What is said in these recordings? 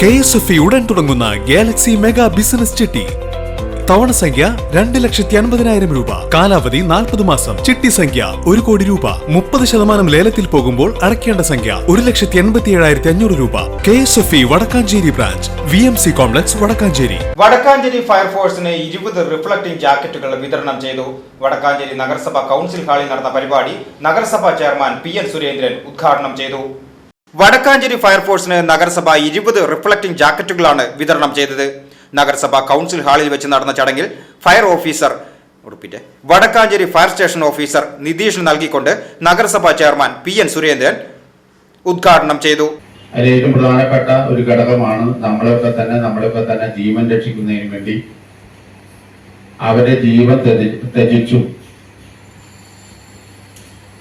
K S F ഉടൻ തുടങ്ങുന്ന Galaxy mega business ചിട്ടി. തവണ സംഖ്യ രണ്ട് ലക്ഷത്തി അൻപതിനായിരം രൂപ. കാലാവധി നാൽപ്പത് മാസം. ചിട്ടി സംഖ്യ ഒരു കോടി രൂപ. മുപ്പത് ശതമാനം ലേലത്തിൽ പോകുമ്പോൾ അടയ്ക്കേണ്ട സംഖ്യ ഒരു ലക്ഷത്തി എൺപത്തി ഏഴായിരത്തി അഞ്ഞൂറ് രൂപ. K S F E Vadakkanchery branch. V M C complex Vadakkanchery. Vadakkanchery ഫയർഫോഴ്സിന് ഇരുപത് റിഫ്ലക്ടിംഗ് ജാക്കറ്റുകൾ വിതരണം ചെയ്തു. വടക്കാഞ്ചേരി നഗരസഭ കൗൺസിൽ ഹാളിൽ നടന്ന പരിപാടി നഗരസഭാ ചെയർമാൻ പി എൻ സുരേന്ദ്രൻ ഉദ്ഘാടനം ചെയ്തു. വടക്കാഞ്ചേരി ഫയർഫോഴ്സിന് നഗരസഭ ഇരുപത് റിഫ്ലക്റ്റിംഗ് ജാക്കറ്റുകളാണ് വിതരണം ചെയ്തത്. നഗരസഭ കൗൺസിൽ ഹാളിൽ വെച്ച് നടന്ന ചടങ്ങിൽ fire officer Vadakkanchery fire station officer Nitheesh നൽകിക്കൊണ്ട് നഗരസഭാ ചെയർമാൻ പി എൻ സുരേന്ദ്രൻ ഉദ്ഘാടനം ചെയ്തു. അതിൽ ഏറ്റവും പ്രധാനപ്പെട്ട ഒരു ഘടകമാണ് നമ്മളൊക്കെ തന്നെ നമ്മളെയൊക്കെ തന്നെ ജീവൻ രക്ഷിക്കുന്നതിന് വേണ്ടി അവരെ ജീവൻ ത്യജിച്ചും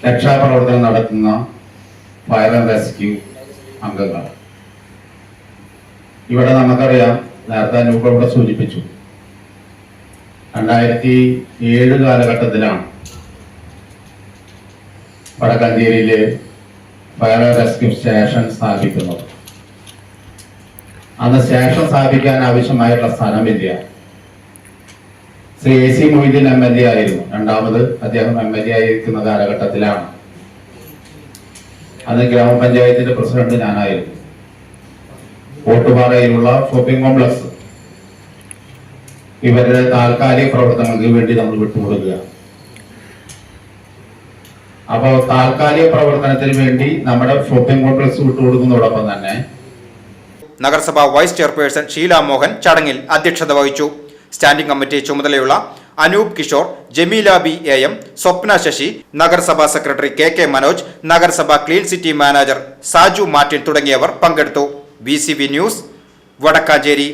രക്ഷാപ്രവർത്തനം നടത്തുന്ന ഫയർ ആൻഡ് റെസ്ക്യൂ അംഗങ്ങൾ ഇവിടെ നമുക്കറിയാം നേരത്തെ അനൂപ് ഇവിടെ സൂചിപ്പിച്ചു. രണ്ടായിരത്തി ഏഴ് കാലഘട്ടത്തിലാണ് വടക്കഞ്ചേരിയിൽ ഫയർ റെസ്ക്യൂ സ്റ്റേഷൻ സ്ഥാപിക്കുന്നത്. അന്ന് സ്റ്റേഷൻ സ്ഥാപിക്കാൻ ആവശ്യമായിട്ടുള്ള സ്ഥലമില്ല Shri A C Moideen M L A ആയിരുന്നു. രണ്ടാമത് അദ്ദേഹം എം എൽ എ ആയിരിക്കുന്ന കാലഘട്ടത്തിലാണ്. അന്ന് ഗ്രാമപഞ്ചായത്തിന്റെ പ്രസിഡന്റ് ഞാനായിരുന്നു. ഓട്ടുപാറയിലുള്ള ഷോപ്പിംഗ് കോംപ്ലക്സ്. ഇവരുടെ താൽക്കാലിക പ്രവർത്തനങ്ങൾക്ക് വേണ്ടി നമ്മൾ വിട്ടുകൊടുക്കുക. അപ്പോൾ താൽക്കാലിക പ്രവർത്തനത്തിന് വേണ്ടി നമ്മുടെ ഷോപ്പിംഗ് കോംപ്ലക്സ് വിട്ടുകൊടുക്കുന്നതോടൊപ്പം തന്നെ നഗരസഭാ വൈസ് ചെയർപേഴ്സൺ ഷീല മോഹൻ ചടങ്ങിൽ അധ്യക്ഷത വഹിച്ചു. സ്റ്റാൻഡിംഗ് കമ്മിറ്റി ചുമതലയുള്ള Anoop Kishore Jameela B A M Swapna Sasi നഗരസഭാ സെക്രട്ടറി കെ കെ മനോജ് നഗരസഭാ clean city manager Saju Martin തുടങ്ങിയവർ പങ്കെടുത്തു. B news Vadakkanchery.